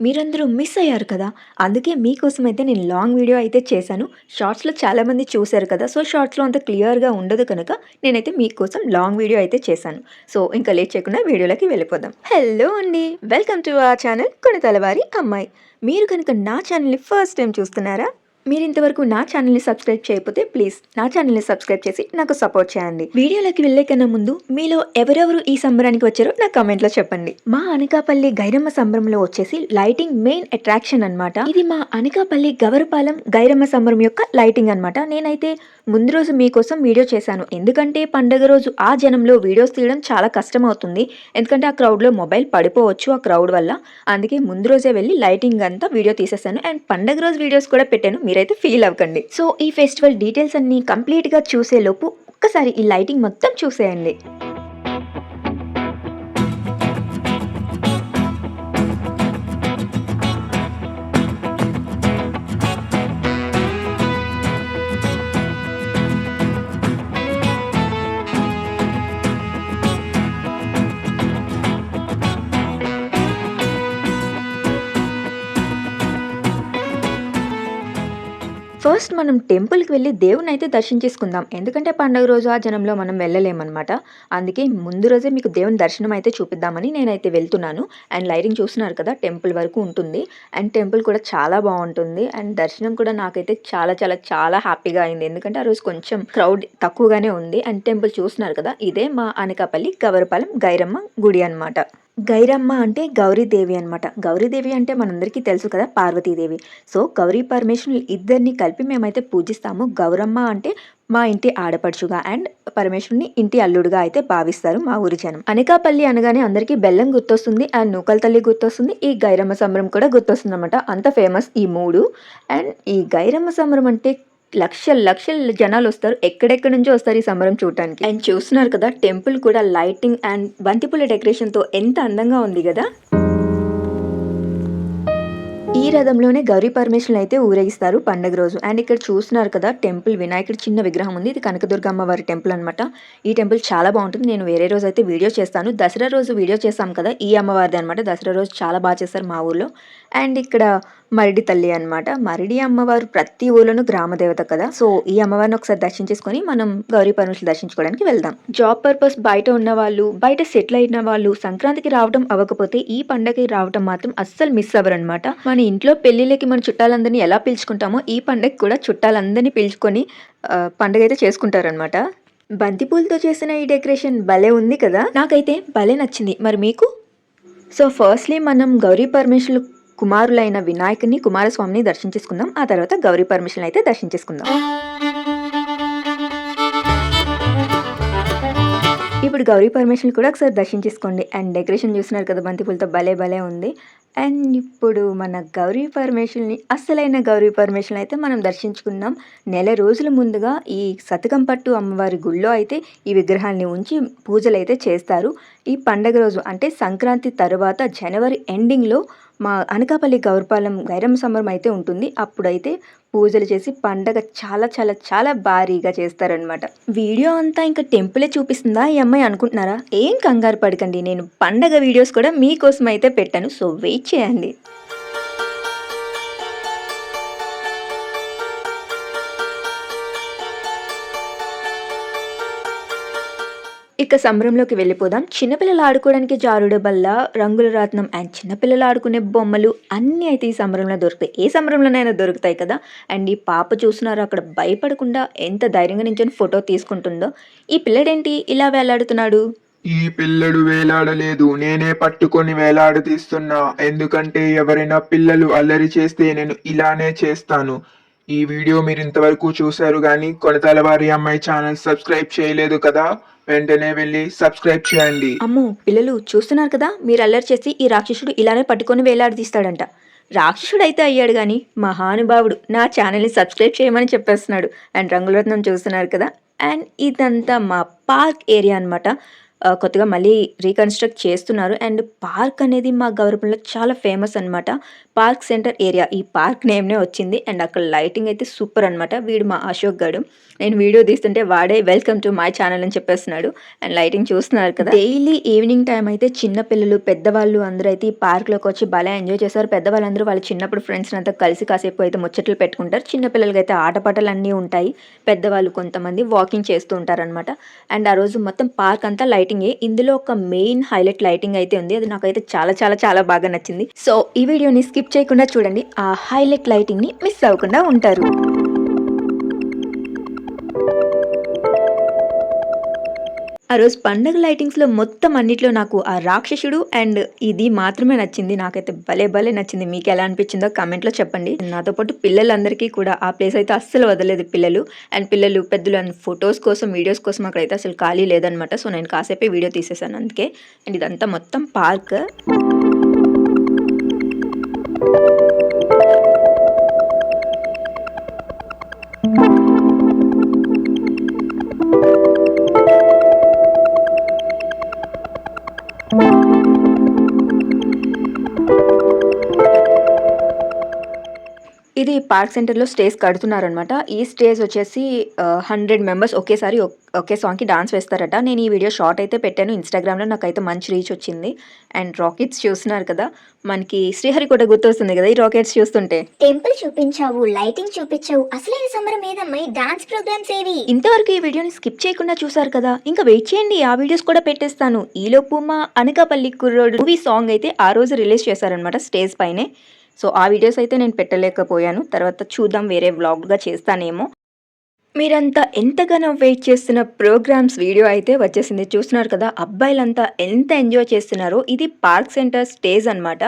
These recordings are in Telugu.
మీరందరూ మిస్ అయ్యారు కదా! అందుకే మీకోసం అయితే నేను లాంగ్ వీడియో అయితే చేశాను. షార్ట్స్‌లో చాలామంది చూసారు కదా! సో, షార్ట్స్‌లో అంత క్లియర్‌గా ఉండదు కనుక నేనైతే మీకోసం లాంగ్ వీడియో అయితే చేశాను. సో, ఇంకా లేట్ చేయకుండా వీడియోలోకి వెళ్ళిపోదాం. హలో అండి! వెల్కమ్ టు అవర్ ఛానల్ కొణితలవారి అమ్మాయి. మీరు కనుక నా ఛానల్‌ని ఫస్ట్ టైం చూస్తున్నారా? మీరు ఇంతవరకు నా ఛానల్‌ని సబ్స్క్రైబ్ చేయకపోతే ప్లీజ్ నా ఛానల్‌ని సబ్స్క్రైబ్ చేసి నాకు సపోర్ట్ చేయండి. వీడియోలోకి వెళ్ళే కన్నా ముందు మీలో ఎవరెవరు ఈ సంబరానికి వచ్చారో నా కామెంట్‌లో చెప్పండి. మా అనకాపల్లి గైరమ్మ సంబరంలో వచ్చేసి లైటింగ్ మెయిన్ అట్రాక్షన్ అనమాట ఇది మా అనకాపల్లి గవరపాలెం గైరమ్మ సంబరం యొక్క లైటింగ్ అనమాట నేనైతే ముందు రోజు మీకోసం వీడియో చేశాను. ఎందుకంటే పండగ రోజు ఆ జనంలో వీడియోస్ తీయడం చాలా కష్టం అవుతుంది. ఎందుకంటే ఆ క్రౌడ్‌లో మొబైల్ పడిపోవచ్చు ఆ క్రౌడ్ వల్ల. అందుకే ముందు రోజే వెళ్ళి లైటింగ్ అంతా వీడియో తీసేసాను. అండ్ పండగ రోజు వీడియోస్ కూడా పెట్టాను. మీరైతే ఫీల్ అవ్వకండి. సో, ఈ ఫెస్టివల్ డీటెయిల్స్ అన్నీ కంప్లీట్‌గా చూసేలోపు ఒక్కసారి ఈ లైటింగ్ మొత్తం చూసేయండి. ఫస్ట్ మనం టెంపుల్‌కి వెళ్ళి దేవుడినైతే దర్శించేసుకుందాం. ఎందుకంటే పండుగ రోజు ఆ జనంలో మనం వెళ్ళలేమన్నమాట అందుకే ముందు రోజే మీకు దేవుని దర్శనం అయితే చూపిద్దామని నేనైతే వెళ్తున్నాను. అండ్ లైటింగ్ చూస్తున్నారు కదా! టెంపుల్ వరకు ఉంటుంది. అండ్ టెంపుల్ కూడా చాలా బాగుంటుంది అండ్ దర్శనం కూడా నాకైతే చాలా చాలా చాలా హ్యాపీగా అయింది. ఎందుకంటే ఆ రోజు కొంచెం క్రౌడ్ తక్కువగానే ఉంది. అండ్ టెంపుల్ చూస్తున్నారు కదా! ఇదే మా అనకాపల్లి గవరపాలెం గైరమ్మ గుడి అనమాట గైరమ్మ అంటే గౌరీదేవి అన్నమాట. గౌరీదేవి అంటే మనందరికీ తెలుసు కదా! పార్వతీదేవి. సో, గౌరీ పరమేశ్వరులు ఇద్దరిని కలిపి మేమైతే పూజిస్తాము. గౌరమ్మ అంటే మా ఇంటి ఆడపడుచుగా అండ్ పరమేశ్వరుని ఇంటి అల్లుడుగా అయితే భావిస్తారు మా ఊరి జనం. అనకాపల్లి అనగానే అందరికీ బెల్లం గుర్తొస్తుంది. అండ్ నూకల తల్లి గుర్తొస్తుంది. ఈ గైరమ్మ సంబరం కూడా గుర్తొస్తుంది అనమాట అంత ఫేమస్ ఈ మూడు అండ్ ఈ గైరమ్మ సంబరం అంటే లక్షల లక్షల జనాలొస్తారు. ఎక్కడెక్కడి నుంచో వస్తారు ఈ సంబరం చూడటానికి. అండ్ చూస్తున్నారు కదా! టెంపుల్ కూడా లైటింగ్ అండ్ బంతిపూల డెకరేషన్‌తో ఎంత అందంగా ఉంది కదా ఈ రథంలోనే గౌరీ పరమేశ్వరులను అయితే ఊరేగిస్తారు పండగ రోజు. అండ్ ఇక్కడ చూస్తున్నారు కదా! టెంపుల్ వినాయకుడి చిన్న విగ్రహం ఉంది. ఇది కనకదుర్గమ్మ వారి టెంపుల్ అనమాట ఈ టెంపుల్ చాలా బాగుంటుంది నేను వేరే రోజు అయితే వీడియో చేస్తాను. దసరా రోజు వీడియో చేస్తాం కదా! ఈ అమ్మవారిది అనమాట దసరా రోజు చాలా బాగా చేస్తారు మా ఊర్లో. అండ్ ఇక్కడ మరిడి తల్లి అనమాట మరిడి అమ్మవారు ప్రతి ఊళ్ళోనూ గ్రామదేవత కదా! సో, ఈ అమ్మవారిని ఒకసారి దర్శించేసుకొని మనం గౌరీ పరమేశ్వరులు దర్శించుకోవడానికి వెళ్దాం. జాబ్ పర్పస్ బయట ఉన్నవాళ్ళు, బయట సెటిల్ అయిన వాళ్ళు సంక్రాంతికి రావడం అవ్వకపోతే ఈ పండగకి రావడం మాత్రం అస్సలు మిస్ అవ్వరన్నమాట. మన ఇంట్లో పెళ్ళిళ్ళకి మన చుట్టాలందరిని ఎలా పిలుచుకుంటామో ఈ పండగకి కూడా చుట్టాలందరిని పిలుచుకొని పండగ అయితే చేసుకుంటారనమాట బంతిపూలతో చేసిన ఈ డెకరేషన్ భలే ఉంది కదా! నాకైతే భలే నచ్చింది. మరి మీకు? సో, ఫస్ట్‌లీ మనం గౌరీ పరమేశ్వరు కుమారులైన వినాయకుని కుమారస్వామిని దర్శించేసుకుందాం. ఆ తర్వాత గౌరీ పరమేశ్వరులను అయితే దర్శించేసుకుందాం. ఇప్పుడు గౌరీ పరమేశ్వరుని కూడా ఒకసారి దర్శించేసుకోండి. అండ్ డెకరేషన్ చూస్తున్నారు కదా! బంతిపూలతో భలే భలే ఉంది. అండ్ ఇప్పుడు మన గౌరీ పరమేశ్వరుని అస్సలైన గౌరీ పరమేశ్వరుని అయితే మనం దర్శించుకుందాం. నెల రోజుల ముందుగా ఈ సతకంపట్టు అమ్మవారి గుడిలో అయితే ఈ విగ్రహాన్ని ఉంచి పూజలు అయితే చేస్తారు. ఈ పండగ రోజు అంటే సంక్రాంతి తర్వాత జనవరి ఎండింగ్‌లో మా అనకాపల్లి గౌరపాలెం గైరమ్మ సంబరం అయితే ఉంటుంది. అప్పుడైతే పూజలు చేసి పండగ చాలా చాలా చాలా భారీగా చేస్తారనమాట వీడియో అంతా ఇంకా టెంపులే చూపిస్తుందా ఈ అమ్మాయి అనుకుంటున్నారా? ఏం కంగారు పడకండి. నేను పండగ వీడియోస్ కూడా మీకోసం అయితే పెట్టాను. సో, వెయిట్ చేయండి. ఇక సంబరంలోకి వెళ్ళిపోదాం. చిన్నపిల్లలు ఆడుకోవడానికి జారుడు బల్ల, రంగుల రత్నం అండ్ చిన్నపిల్లలు ఆడుకునే బొమ్మలు అన్నీ అయితే ఈ సంబరంలో దొరుకుతాయి. ఏ సంబరంలోనైనా దొరుకుతాయి కదా! అండ్ ఈ పాప చూస్తున్నారు అక్కడ భయపడకుండా ఎంత ధైర్యంగా నించొని ఫోటో తీసుకుంటుందో. ఈ పిల్లడేంటి ఇలా వేలాడుతున్నాడు? ఈ పిల్లడు వేలాడలేదు నేనే పట్టుకొని వేలాడదీస్తున్నా ఎందుకంటే ఎవరైనా పిల్లలు అల్లరి చేస్తే నేను ఇలానే చేస్తాను ఈ వీడియో మీరు ఇంతవరకు చూశారు కానీ కొనతాల వారి అమ్మాయి ఛానల్ సబ్స్క్రైబ్ చేయలేదు కదా వెంటనే వెళ్ళి సబ్స్క్రైబ్ చేయండి అమ్మో! పిల్లలు చూస్తున్నారు కదా! మీరు అల్లరి చేసి ఈ రాక్షసుడు ఇలానే పట్టుకొని వేలాడదీస్తాడంట. రాక్షసుడు అయితే అయ్యాడు కానీ మహానుభావుడు నా ఛానల్ని సబ్స్క్రైబ్ చేయమని చెప్పేస్తున్నాడు అండ్ రంగులరత్నం చూస్తున్నారు కదా అండ్ ఇదంతా మా పార్క్ ఏరియా అనమాట కొత్తగా మళ్ళీ రీకన్స్ట్రక్ట్ చేస్తున్నారు. అండ్ పార్క్ అనేది మా గౌరవంలో చాలా ఫేమస్ అనమాట పార్క్ సెంటర్ ఏరియా ఈ పార్క్ నేమ్నే వచ్చింది. అండ్ అక్కడ లైటింగ్ అయితే సూపర్ అనమాట వీడు మా అశోక్ గాడు. నేను వీడియో తీస్తుంటే వాడే వెల్కమ్ టు మై ఛానల్ అని చెప్పేస్తున్నాడు. అండ్ లైటింగ్ చూస్తున్నారు కదా. డైలీ ఈవినింగ్ టైం అయితే చిన్న పిల్లలు పెద్దవాళ్ళు అందరూ అయితే ఈ పార్క్లోకి వచ్చి భలే ఎంజాయ్ చేస్తారు. పెద్దవాళ్ళందరూ వాళ్ళ చిన్నప్పుడు ఫ్రెండ్స్ అంతా కలిసి కాసేపు అయితే ముచ్చట్లు పెట్టుకుంటారు. చిన్నపిల్లలకి అయితే ఆటపాటలు అన్నీ ఉంటాయి. పెద్దవాళ్ళు కొంతమంది వాకింగ్ చేస్తూ ఉంటారనమాట అండ్ ఆ రోజు మొత్తం పార్క్ అంతా లైట్ లైటింగే. ఇందులో ఒక మెయిన్ హైలైట్ లైటింగ్ అయితే ఉంది. అది నాకైతే చాలా చాలా చాలా బాగా నచ్చింది. సో ఈ వీడియోని స్కిప్ చేయకుండా చూడండి. ఆ హైలైట్ లైటింగ్ని మిస్ అవ్వకుండా ఉంటారు. ఆ రోజు పండగ లైటింగ్స్లో మొత్తం అన్నిట్లో నాకు ఆ రాక్షసుడు అండ్ ఇది మాత్రమే నచ్చింది. నాకైతే భలే భలే నచ్చింది. మీకు ఎలా అనిపించిందో కమెంట్లో చెప్పండి. నాతో పాటు పిల్లలందరికీ కూడా ఆ ప్లేస్ అయితే అస్సలు వదలేదు పిల్లలు. అండ్ పిల్లలు పెద్దలు అండ్ ఫొటోస్ కోసం వీడియోస్ కోసం అక్కడైతే అసలు ఖాళీ లేదనమాట సో నేను కాసేపే వీడియో తీసేసాను అందుకే అండ్ ఇదంతా మొత్తం పార్క్. పార్క్ సెంటర్లో స్టేజ్ కడుతున్నారనమాట ఈ స్టేజ్ వచ్చేసి హండ్రెడ్ మెంబర్స్ ఒకేసారి ఒక్- సాంగ్కి డాన్స్ వేస్తారట. నేను ఈ వీడియో షార్ట్ అయితే పెట్టాను. ఇన్స్టాగ్రామ్లో నాకైతే మంచి రీచ్ వచ్చింది. అండ్ రాకెట్స్ చూస్తున్నారు కదా మనకి శ్రీహరికోట గుర్తొస్తుంది కదా ఈ రాకెట్స్ చూస్తుంటే. టెంపుల్ చూపించావు లైటింగ్ చూపించావు అసలైన సంబరం ఏదమ్మాయి డాన్స్ ప్రోగ్రామ్స్ ఏవి? ఇంతవరకు ఈ వీడియోని స్కిప్ చేయకుండా చూసారు కదా ఇంకా వెయిట్ చేయండి. ఆ వీడియోస్ కూడా పెట్టేస్తాను. ఈలోపు మా అనకాపల్లి కుర్రోడు మూవీ సాంగ్ అయితే ఆ రోజు రిలీజ్ చేశారనమాట స్టేజ్ పైనే. సో ఆ వీడియోస్ అయితే నేను పెట్టలేకపోయాను. తర్వాత చూద్దాం వేరే వ్లాగ్గా చేస్తానేమో. మీరంతా ఎంతగానో వెయిట్ చేస్తున్న ప్రోగ్రామ్స్ వీడియో అయితే వచ్చేసింది. చూస్తున్నారు కదా అబ్బాయిలంతా ఎంత ఎంజాయ్ చేస్తున్నారో. ఇది పార్క్ సెంటర్ స్టేజ్ అన్నమాట.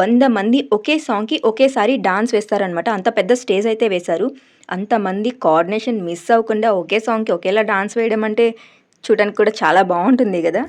వంద మంది ఒకే సాంగ్కి ఒకేసారి డాన్స్ వేస్తారనమాట అంత పెద్ద స్టేజ్ అయితే వేశారు. అంతమంది కోఆర్డినేషన్ మిస్ అవ్వకుండా ఒకే సాంగ్కి ఒకేలా డాన్స్ వేయడం అంటే చూడడానికి కూడా చాలా బాగుంటుంది కదా.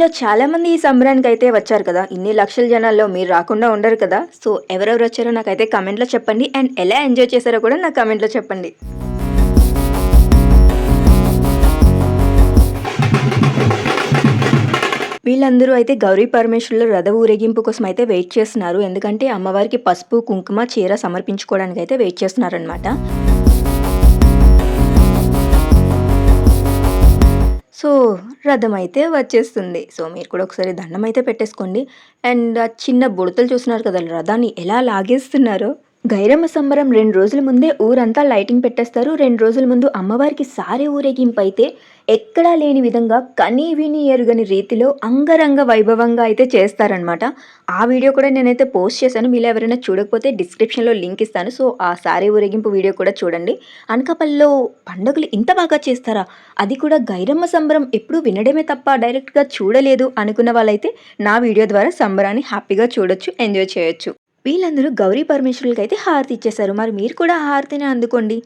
మీలో చాలామంది ఈ సంబరానికి అయితే వచ్చారు కదా. ఇన్ని లక్షల జనాల్లో మీరు రాకుండా ఉండరు కదా. సో ఎవరెవరు వచ్చారో నాకైతే కమెంట్లో చెప్పండి. అండ్ ఎలా ఎంజాయ్ చేశారో కూడా నాకు కమెంట్లో చెప్పండి. వీళ్ళందరూ అయితే గౌరీ పరమేశ్వరుల రథ ఊరేగింపు కోసం అయితే వెయిట్ చేస్తున్నారు. ఎందుకంటే అమ్మవారికి పసుపు కుంకుమ చీర సమర్పించుకోవడానికి అయితే వెయిట్ చేస్తున్నారనమాట సో రథం అయితే వచ్చేస్తుంది. సో మీరు కూడా ఒకసారి దండం అయితే పెట్టేసుకోండి. అండ్ ఆ చిన్న బుడతలు చూస్తున్నారు కదా రథాన్ని ఎలా లాగేస్తున్నారో. గైరమ్మ సంబరం రెండు రోజుల ముందే ఊరంతా లైటింగ్ పెట్టేస్తారు. రెండు రోజుల ముందు అమ్మవారికి సారే ఊరేగింపు అయితే ఎక్కడా లేని విధంగా కనీ విని ఎరుగని రీతిలో అంగరంగ వైభవంగా అయితే చేస్తారనమాట ఆ వీడియో కూడా నేనైతే పోస్ట్ చేశాను. మీరు ఎవరైనా చూడకపోతే డిస్క్రిప్షన్లో లింక్ ఇస్తాను. సో ఆ సారే ఊరేగింపు వీడియో కూడా చూడండి. అనకాపల్లిలో పండుగలు ఇంత బాగా చేస్తారా? అది కూడా గైరమ్మ సంబరం ఎప్పుడూ వినడమే తప్ప డైరెక్ట్గా చూడలేదు అనుకున్న వాళ్ళైతే నా వీడియో ద్వారా సంబరాన్ని హ్యాపీగా చూడొచ్చు ఎంజాయ్ చేయొచ్చు. వీళ్ళందరూ గౌరీ పరమేశ్వరులకి అయితే హారతి ఇచ్చేశారు. మరి మీరు కూడా హారతిని అందుకోండి.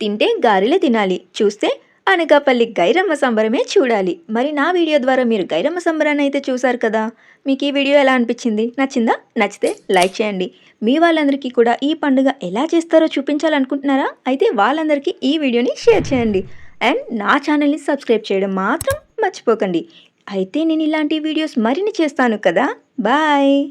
తింటే గారెలే తినాలి. చూస్తే అనకాపల్లి గైరమ్మ సంబరమే చూడాలి. మరి నా వీడియో ద్వారా మీరు గైరమ్మ సంబరాన్ని అయితే చూసారు కదా? మీకు ఈ వీడియో ఎలా అనిపించింది? నచ్చిందా? నచ్చితే లైక్ చేయండి. మీ వాళ్ళందరికీ కూడా ఈ పండుగ ఎలా చేస్తారో చూపించాలనుకుంటున్నారా? అయితే వాళ్ళందరికీ ఈ వీడియోని షేర్ చేయండి. అండ్ నా ఛానల్ని సబ్స్క్రైబ్ చేయడం మాత్రం మర్చిపోకండి. అయితే నేను ఇలాంటి వీడియోస్ మరిన్ని చేస్తాను కదా? బాయ్!